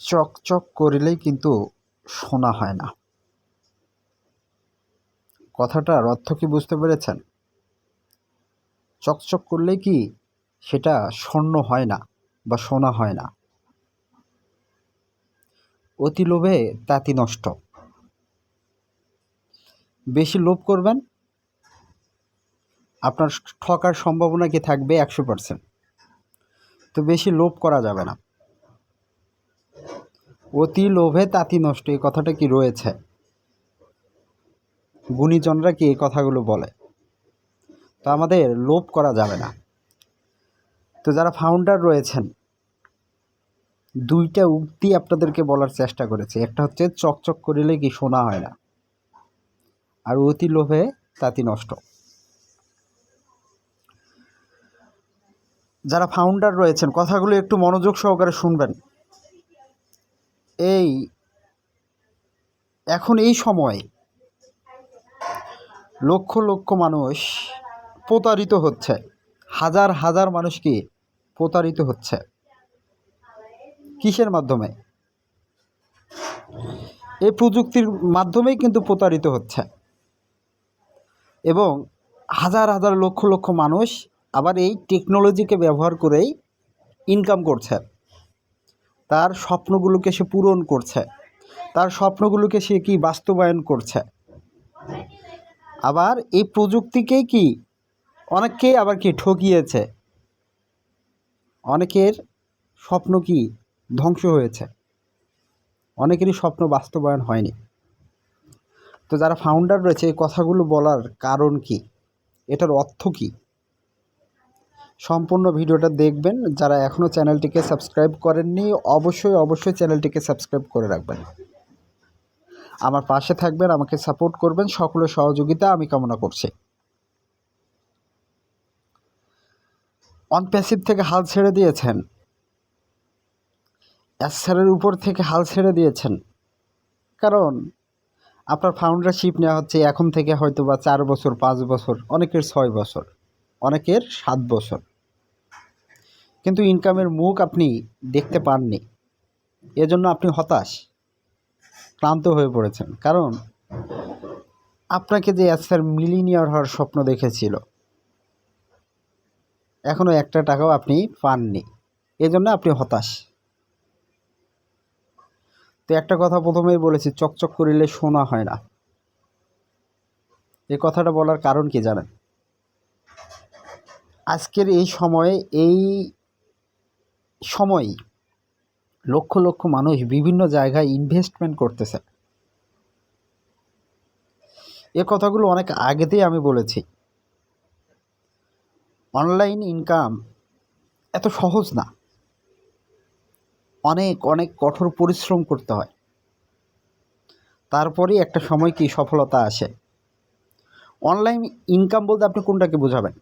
চকচক করিলেই কিন্তু শোনা হয় না। কথাটার অর্থ কি বুঝতে পেরেছেন? চকচক করলেই কি সেটা স্বর্ণ হয় না বা সোনা হয় না। অতি লোভে তাঁতি নষ্ট। বেশি লোভ করবেন? আপনার ঠকার সম্ভাবনা কি থাকবে একশো পার্সেন্ট তো বেশি লোভ করা যাবে না। অতি লোভে তাঁতি নষ্ট এই কথাটা কি রয়েছে? গুণীজনরা কি এই কথাগুলো বলে? তো আমাদের লোভ করা যাবে না। তো যারা ফাউন্ডার রয়েছেন, দুইটা উক্তি আপনাদেরকে বলার চেষ্টা করেছে। একটা হচ্ছে, চকচক করিলে কি শোনা হয় না, আর অতি লোভে তাঁতি নষ্ট। যারা ফাউন্ডার রয়েছেন, কথাগুলো একটু মনোযোগ সহকারে শুনবেন। এই, এখন এই সময় লক্ষ লক্ষ মানুষ প্রতারিত হচ্ছে। হাজার হাজার মানুষকে প্রতারিত হচ্ছে। কিসের মাধ্যমে? এই প্রযুক্তির মাধ্যমেই কিন্তু প্রতারিত হচ্ছে। এবং হাজার হাজার লক্ষ লক্ষ মানুষ আবার এই টেকনোলজিকে ব্যবহার করেই ইনকাম করছে। তার স্বপ্নগুলোকে সে পূরণ করছে। তার স্বপ্নগুলোকে সে কি বাস্তবায়ন করছে? আবার এই প্রযুক্তিকেই কি অনেককেই আবার কি ঠকিয়েছে? অনেকের স্বপ্ন কি ধ্বংস হয়েছে? অনেকেরই স্বপ্ন বাস্তবায়ন হয়নি। তো যারা ফাউন্ডার রয়েছে, এই কথাগুলো বলার কারণ কি? এটার অর্থ কী? সম্পূর্ণ ভিডিওটা দেখবেন। যারা এখনও চ্যানেলটিকে সাবস্ক্রাইব করেননি, অবশ্যই অবশ্যই চ্যানেলটিকে সাবস্ক্রাইব করে রাখবেন। আমার পাশে থাকবেন, আমাকে সাপোর্ট করবেন সকলের সহযোগিতা আমি কামনা করছি। অনপ্যাসিভ থেকে হাল ছেড়ে দিয়েছেন। অ্যাসারের উপর থেকে হাল ছেড়ে দিয়েছেন। কারণ, আপনার ফাউন্ডারশিপ নেওয়া হচ্ছে এখন থেকে হয়তো বা চার বছর, পাঁচ বছর, অনেকের ছয় বছর। অনেকের সাত বছর। কিন্তু ইনকামের মুখ আপনি দেখতে পাননি। এজন্য আপনি হতাশ, ক্লান্ত হয়ে পড়েছেন। কারণ আপনাকে যে অ্যাসার মিলিনিয়ার হওয়ার স্বপ্ন দেখেছিল এখনও একটা টাকাও আপনি পাননি। এজন্য আপনি হতাশ। তো একটা কথা প্রথমেই বলেছি, চকচক করিলে শোনা হয় না। এই কথাটা বলার কারণ কি জানেন? আজকের এই সময়ে, এই সময় লক্ষ লক্ষ মানুষ বিভিন্ন জায়গায় ইনভেস্টমেন্ট করতেছে। এ কথাগুলো অনেক আগেতেই আমি বলেছি। অনলাইন ইনকাম এত সহজ না। অনেক অনেক কঠোর পরিশ্রম করতে হয়। তারপরেই একটা সময় কি সফলতা আসে। অনলাইন ইনকাম বলতে আপনি কোনটাকে বোঝাবেন?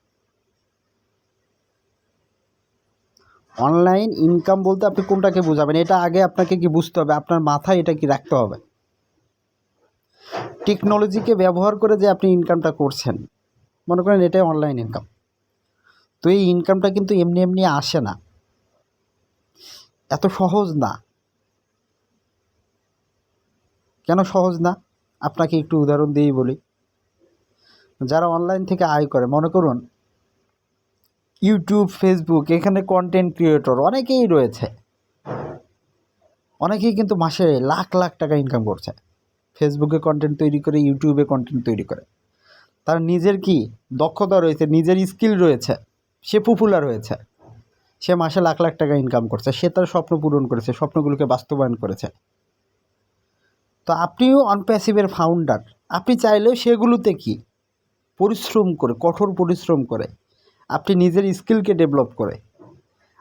অনলাইন ইনকাম বলতে আপনি কোনটাকে বোঝাবেন? এটা আগে আপনাকে কি বুঝতে হবে? আপনার মাথায় এটা কি রাখতে হবে? টেকনোলজিকে ব্যবহার করে যে আপনি ইনকামটা করছেন। মনে করেন এটাই অনলাইন ইনকাম তো এই ইনকামটা কিন্তু এমনি এমনি আসে না। এত সহজ না। কেন সহজ না? আপনাকে একটু উদাহরণ দিয়েই বলি। যারা অনলাইন থেকে আয় করে, মনে করুন ইউটিউব ফেসবুক এখানে কন্টেন্ট ক্রিয়েটর অনেকেই রয়েছে। অনেকেই কিন্তু মাসে লাখ লাখ টাকা ইনকাম করছে। ফেসবুকে কন্টেন্ট তৈরি করে ইউটিউবে কন্টেন্ট তৈরি করে। তার নিজের কি দক্ষতা রয়েছে, নিজের স্কিল রয়েছে, সে পপুলার হয়েছে। সে মাসে লাখ লাখ টাকা ইনকাম করছে, সে তার স্বপ্ন পূরণ করেছে, স্বপ্নগুলোকে বাস্তবায়ন করেছে। তো আপনিও অনপ্যাসিভের ফাউন্ডার আপনি চাইলেও সেগুলোতে কি পরিশ্রম করে, কঠোর পরিশ্রম করে আপনি নিজের স্কিলকে ডেভেলপ করে।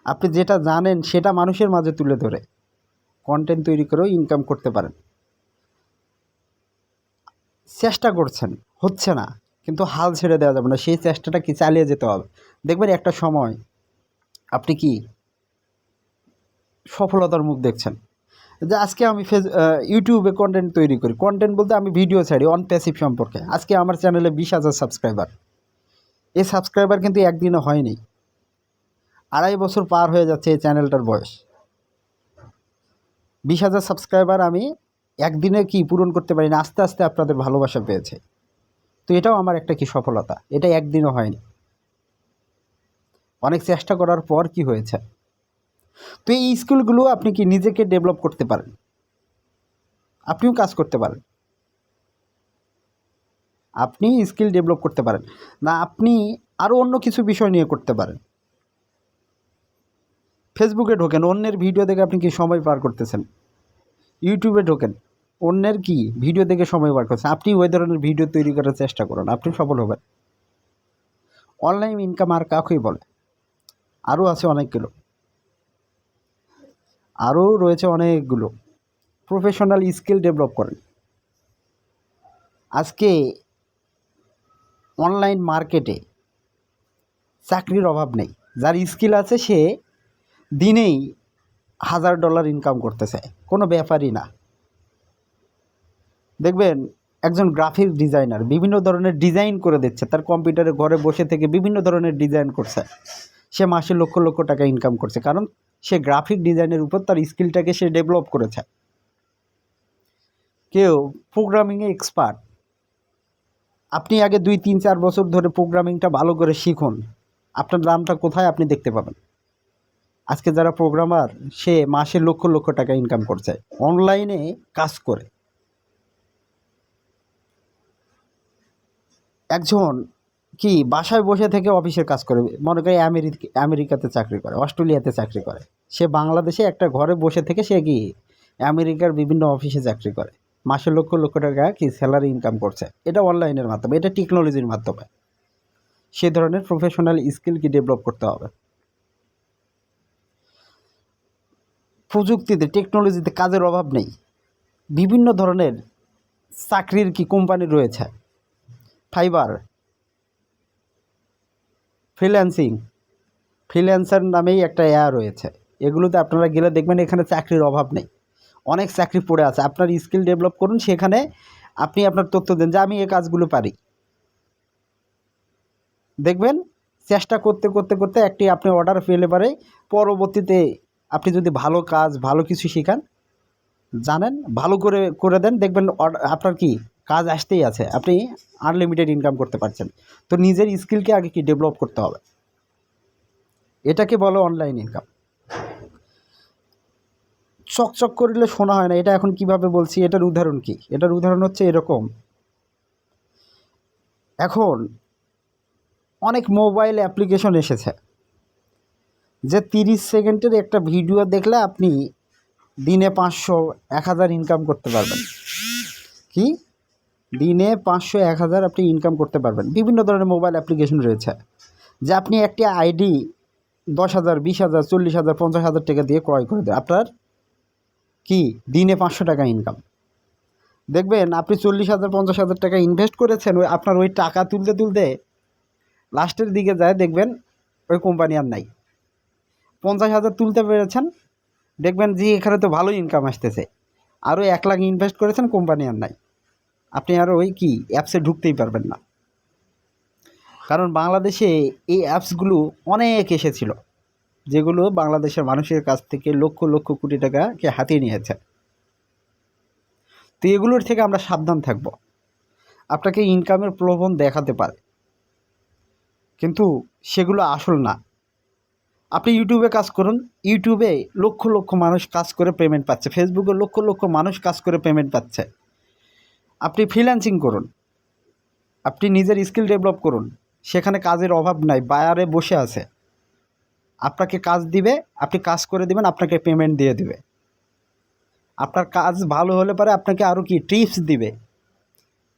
আপনি যেটা জানেন সেটা মানুষের মাঝে তুলে ধরে। কন্টেন্ট তৈরি করেও ইনকাম করতে পারেন। চেষ্টা করছেন, হচ্ছে না, কিন্তু হাল ছেড়ে দেওয়া যাবে না। সেই চেষ্টাটা কি চালিয়ে যেতে হবে? দেখবেন একটা সময় আপনি কি সফলতার মুখ দেখছেন। যে আজকে আমি ফেস ইউটিউবে কন্টেন্ট তৈরি করি। কন্টেন্ট বলতে আমি ভিডিও ছাড়ি অন প্যাসিভ সম্পর্কে। আজকে আমার চ্যানেলে বিশ হাজার সাবস্ক্রাইবার এই সাবস্ক্রাইবার কিন্তু একদিনও হয়নি। আড়াই বছর পার হয়ে যাচ্ছে এই চ্যানেলটার বয়স। বিশ হাজার সাবস্ক্রাইবার আমি একদিনে কি পূরণ করতে পারি না, আস্তে আস্তে আপনাদের ভালোবাসা পেয়েছে। তো এটাও আমার একটা কি সফলতা, এটা একদিনও হয়নি। অনেক চেষ্টা করার পর কি হয়েছে? তো এই স্কিলগুলো আপনি কি নিজেকে ডেভেলপ করতে পারেন? আপনিও কাজ করতে পারেন। আপনি স্কিল ডেভেলপ করতে পারেন। না, আপনি আরও অন্য কিছু বিষয় নিয়ে করতে পারেন। ফেসবুকে ঢোকেন, অন্যের ভিডিও দেখে আপনি কি সময় পার করতেছেন? ইউটিউবে ঢোকেন, অন্যের কি ভিডিও দেখে সময় পার করছেন? আপনি ওই ধরনের ভিডিও তৈরি করার চেষ্টা করুন, আপনি সফল হবেন। অনলাইন ইনকাম আর কাকুই বলে। আরও আছে অনেকগুলো। আরও রয়েছে অনেকগুলো। প্রফেশনাল স্কিল ডেভেলপ করেন। আজকে অনলাইন মার্কেটে চাকরির অভাব নেই। যার স্কিল আছে সে দিনেই হাজার ডলার ইনকাম করতেছে। কোনো ব্যাপারই না। দেখবেন, একজন গ্রাফিক ডিজাইনার বিভিন্ন ধরনের ডিজাইন করে দিচ্ছে। তার কম্পিউটারে ঘরে বসে থেকে বিভিন্ন ধরনের ডিজাইন করছে। সে মাসে লক্ষ লক্ষ টাকা ইনকাম করছে। কারণ সে গ্রাফিক ডিজাইনের উপর তার স্কিলটাকে সে ডেভেলপ করেছে। কেউ প্রোগ্রামিংয়ে এক্সপার্ট আপনি আগে দুই, তিন, চার বছর ধরে প্রোগ্রামিংটা ভালো করে শিখুন। আপনার দামটা কোথায় আপনি দেখতে পাবেন। আজকে যারা প্রোগ্রামার সে মাসে লক্ষ লক্ষ টাকা ইনকাম করছে। অনলাইনে কাজ করে। একজন কি বাসায় বসে থেকে অফিসের কাজ করে, মনে করে আমেরিকা, আমেরিকাতে চাকরি করে, অস্ট্রেলিয়াতে চাকরি করে। সে বাংলাদেশে একটা ঘরে বসে থেকে সে কি আমেরিকার বিভিন্ন অফিসে চাকরি করে। মাসে লক্ষ লক্ষ টাকা কি স্যালারি ইনকাম করছে। এটা অনলাইনের মাধ্যমে, এটা টেকনোলজির মাধ্যমে। সে ধরনের প্রফেশনাল স্কিল কি ডেভেলপ করতে হবে। প্রযুক্তিতে টেকনোলজিতে কাজের অভাব নেই। বিভিন্ন ধরনের চাকরির কি কোম্পানি রয়েছে? ফাইবার ফ্রিল্যান্সিং ফ্রিল্যান্সার নামেই একটা অ্যা রয়েছে। এগুলোতে আপনারা গেলে দেখবেন এখানে চাকরির অভাব নেই। অনেক চাকরি পড়ে আছে। আপনার স্কিল ডেভেলপ করুন, সেখানে আপনি আপনার তথ্য দেন যে আমি এই কাজগুলো পারি। দেখবেন, চেষ্টা করতে করতে করতে একটি আপনি অর্ডার পেলে পারে পরবর্তীতে আপনি যদি ভালো কাজ, ভালো কিছু শেখান, জানেন, ভালো করে করে দেন, দেখবেন আপনার কি কাজ আসতেই আছে। আপনি আনলিমিটেড ইনকাম করতে পারছেন। তো নিজের স্কিলকে আগে কি ডেভেলপ করতে হবে? এটাকে বলো অনলাইন ইনকাম চকচক করলে শোনা হয় না, এটা এখন কীভাবে বলছি, এটার উদাহরণ কি? এটার উদাহরণ হচ্ছে এরকম। এখন অনেক মোবাইল অ্যাপ্লিকেশন এসেছে, যে তিরিশ সেকেন্ডের একটা ভিডিও দেখলে আপনি দিনে পাঁচশো, এক হাজার ইনকাম করতে পারবেন। কি? দিনে পাঁচশো, এক হাজার আপনি ইনকাম করতে পারবেন। বিভিন্ন ধরনের মোবাইল অ্যাপ্লিকেশন রয়েছে, যে আপনি একটি আইডি দশ হাজার, বিশ হাজার, চল্লিশ হাজার, পঞ্চাশ হাজার টাকা দিয়ে ক্রয় করে দেয় আপনার কি? দিনে পাঁচশো টাকা ইনকাম দেখবেন, আপনি চল্লিশ হাজার, পঞ্চাশ হাজার টাকা ইনভেস্ট করেছেন, ওই আপনার ওই টাকা তুলতে তুলতে লাস্টের দিকে যায়, দেখবেন ওই কোম্পানি আর নাই। পঞ্চাশ হাজার তুলতে পেরেছেন, দেখবেন যে এখানে তো ভালো ইনকাম আসতেছে। আরও এক লাখ ইনভেস্ট করেছেন কোম্পানি আর নাই। আপনি আর ওই কি অ্যাপসে ঢুকতেই পারবেন না। কারণ বাংলাদেশে এই অ্যাপসগুলো অনেক এসেছিল। যেগুলো বাংলাদেশের মানুষের কাছ থেকে লক্ষ লক্ষ কোটি টাকাকে হাতিয়ে নিয়েছে। তো এগুলোর থেকে আমরা সাবধান থাকব। আপনাকে ইনকামের প্রলোভন দেখাতে পারে। কিন্তু সেগুলো আসল না। আপনি ইউটিউবে কাজ করুন। ইউটিউবে লক্ষ লক্ষ মানুষ কাজ করে পেমেন্ট পাচ্ছে। ফেসবুকে লক্ষ লক্ষ মানুষ কাজ করে পেমেন্ট পাচ্ছে। আপনি ফ্রিল্যান্সিং করুন। আপনি নিজের স্কিল ডেভেলপ করুন। সেখানে কাজের অভাব নাই। বায়ারে বসে আছে। আপনাকে কাজ দিবে, আপনি কাজ করে দিবেন, আপনাকে পেমেন্ট দিয়ে দিবে। আপনার কাজ ভালো হলে পরে আপনাকে আরও কি টিপস দিবে।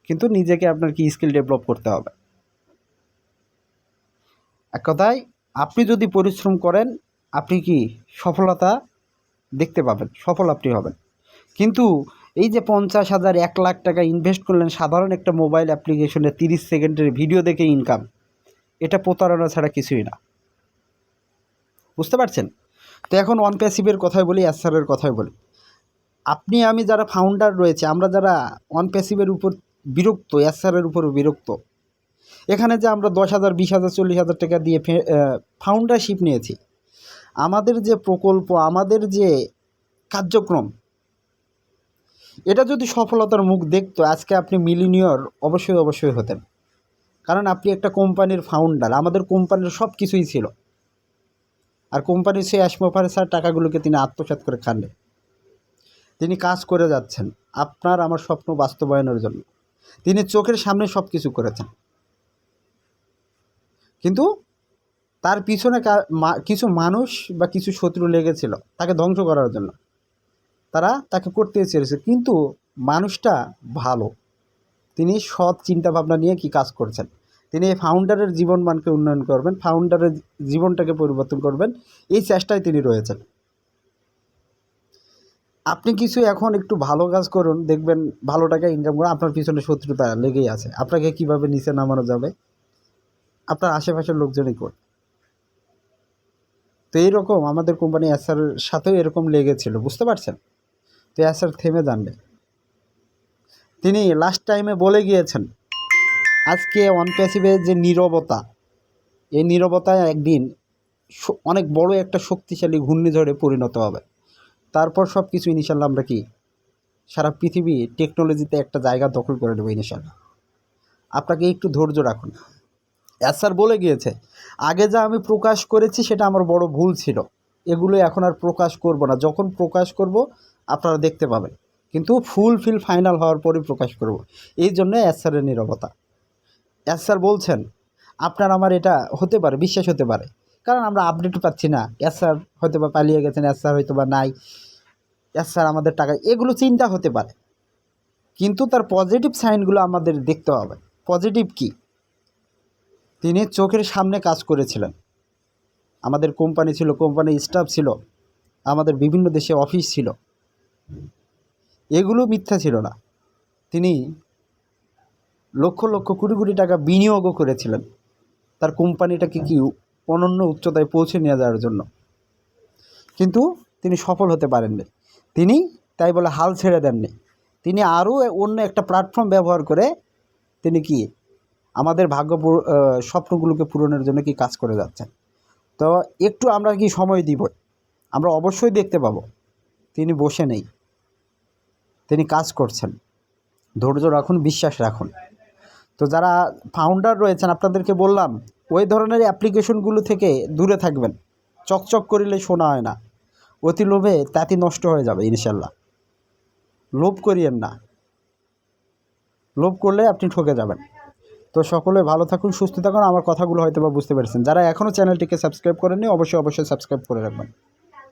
কিন্তু নিজেকে আপনার কি স্কিল ডেভেলপ করতে হবে। এক কথায়, আপনি যদি পরিশ্রম করেন, আপনি কি সফলতা দেখতে পাবেন, সফল আপনি হবেন। কিন্তু এই যে পঞ্চাশ হাজার, এক লাখ টাকা ইনভেস্ট করলেন, সাধারণ একটা মোবাইল অ্যাপ্লিকেশনে তিরিশ সেকেন্ডের ভিডিও দেখে ইনকাম এটা প্রতারণা ছাড়া কিছুই না। বুঝতে পারছেন? তো এখন অন প্যাসিভের কথাই বলি অ্যাসারের কথাই বলি। আপনি, আমি যারা ফাউন্ডার রয়েছে, আমরা যারা অন প্যাসিভের উপর বিরক্ত অ্যাসারের উপর বিরক্ত, এখানে যে আমরা দশ হাজার, বিশ হাজার, চল্লিশ হাজার টাকা দিয়ে ফাউন্ডারশিপ নিয়েছি, আমাদের যে প্রকল্প, আমাদের যে কার্যক্রম, এটা যদি সফলতার মুখ দেখতো, আজকে আপনি মিলিনিয়র অবশ্যই অবশ্যই হতেন। কারণ আপনি একটা কোম্পানির ফাউন্ডার আমাদের কোম্পানির সব কিছুই ছিল। আর কোম্পানির সেই অ্যাসমোফারেসার টাকাগুলোকে তিনি আত্মসাৎ করে খাননি তিনি কাজ করে যাচ্ছেন আপনার আমার স্বপ্ন বাস্তবায়নের জন্য। তিনি চোখের সামনে সব কিছু করেছেন। কিন্তু তার পিছনে কিছু মানুষ বা কিছু শত্রু লেগেছিল তাকে ধ্বংস করার জন্য। তারা তাকে করতে চেয়েছে, কিন্তু মানুষটা ভালো। তিনি সৎ চিন্তা ভাবনা নিয়ে কি কাজ করছেন? তিনি এই ফাউন্ডারের জীবনমানকে উন্নয়ন করবেন ফাউন্ডারের জীবনটাকে পরিবর্তন করবেন, এই চেষ্টায় তিনি রয়েছেন। আপনি কিছু এখন একটু ভালো কাজ করুন, দেখবেন ভালো টাকা ইনকাম করে আপনার পিছনে শত্রুতা লেগেই আছে। আপনাকে কীভাবে নিচে নামানো যাবে? আপনার আশেপাশের লোকজনই করবে। তো এইরকম আমাদের কোম্পানি এসআর সাথেও এরকম লেগেছিল, বুঝতে পারছেন? তো এসআর থেমে জানবে তিনি লাস্ট টাইমে বলে গিয়েছেন আজকে ওয়ান প্যাসিভের যে নীরবতা, এই নীরবতা একদিন অনেক বড় একটা শক্তিশালী ঘূর্ণিঝড়ে পরিণত হবে। তারপর সব কিছু ইনশাল্লাহ আমরা কি, সারা পৃথিবী টেকনোলজিতে একটা জায়গা দখল করে নেব ইনশাল্লাহ। আপনাকে একটু ধৈর্য রাখুন। স্যার বলে গিয়েছে, আগে যা আমি প্রকাশ করেছি, সেটা আমার বড় ভুল ছিল। এগুলো এখন আর প্রকাশ করব না। যখন প্রকাশ করব, আপনারা দেখতে পাবেন। কিন্তু ফুল ফিল ফাইনাল হওয়ার পরই প্রকাশ করব। এই জন্য স্যারের নিরবতা। স্যার বলছেন। আপনার আমার এটা হতে পারে, বিশ্বাস হতে পারে। কারণ আমরা আপডেট পাচ্ছি না। স্যার হয়তো বা পালিয়ে গেছেন স্যার হয়তো বা নাই। স্যার আমাদের টাকা, এগুলো চিন্তা হতে পারে। কিন্তু তার পজিটিভ সাইনগুলো আমাদের দেখতে হবে। পজিটিভ কী? তিনি চোখের সামনে কাজ করেছিলেন। আমাদের কোম্পানি ছিল কোম্পানির স্টাফ ছিল। আমাদের বিভিন্ন দেশে অফিস ছিল। এগুলো মিথ্যা ছিল না। তিনি লক্ষ লক্ষ কোটি কোটি টাকা বিনিয়োগও করেছিলেন। তার কোম্পানিটাকে কি অনন্য উচ্চতায় পৌঁছে নিয়ে যাওয়ার জন্য। কিন্তু তিনি সফল হতে পারেননি। তিনি তাই বলে হাল ছেড়ে দেননি। তিনি আরও অন্য একটা প্ল্যাটফর্ম ব্যবহার করে তিনি কি আমাদের ভাগ্য স্বপ্নগুলোকে পূরণের জন্য কি কাজ করে যাচ্ছেন। তো একটু আমরা কি সময় দিব? আমরা অবশ্যই দেখতে পাবো। তিনি বসে নেই। তিনি কাজ করছেন। ধৈর্য রাখুন, বিশ্বাস রাখুন। তো যারা ফাউন্ডার রয়েছেন, আপনাদেরকে বললাম, ওই ধরনের অ্যাপ্লিকেশনগুলো থেকে দূরে থাকবেন। চকচক করিলে শোনা হয় না। অতি লোভে তাঁতি নষ্ট হয়ে যাবে ইনশাল্লাহ লোভ করিয়েন না। লোভ করলে আপনি ঠকে যাবেন। তো সকলে ভালো থাকুন, সুস্থ থাকুন। আমার কথাগুলো হয়তো বা বুঝতে পেরেছেন। যারা এখনও চ্যানেলটিকে সাবস্ক্রাইব করেননি, অবশ্যই অবশ্যই সাবস্ক্রাইব করে রাখবেন।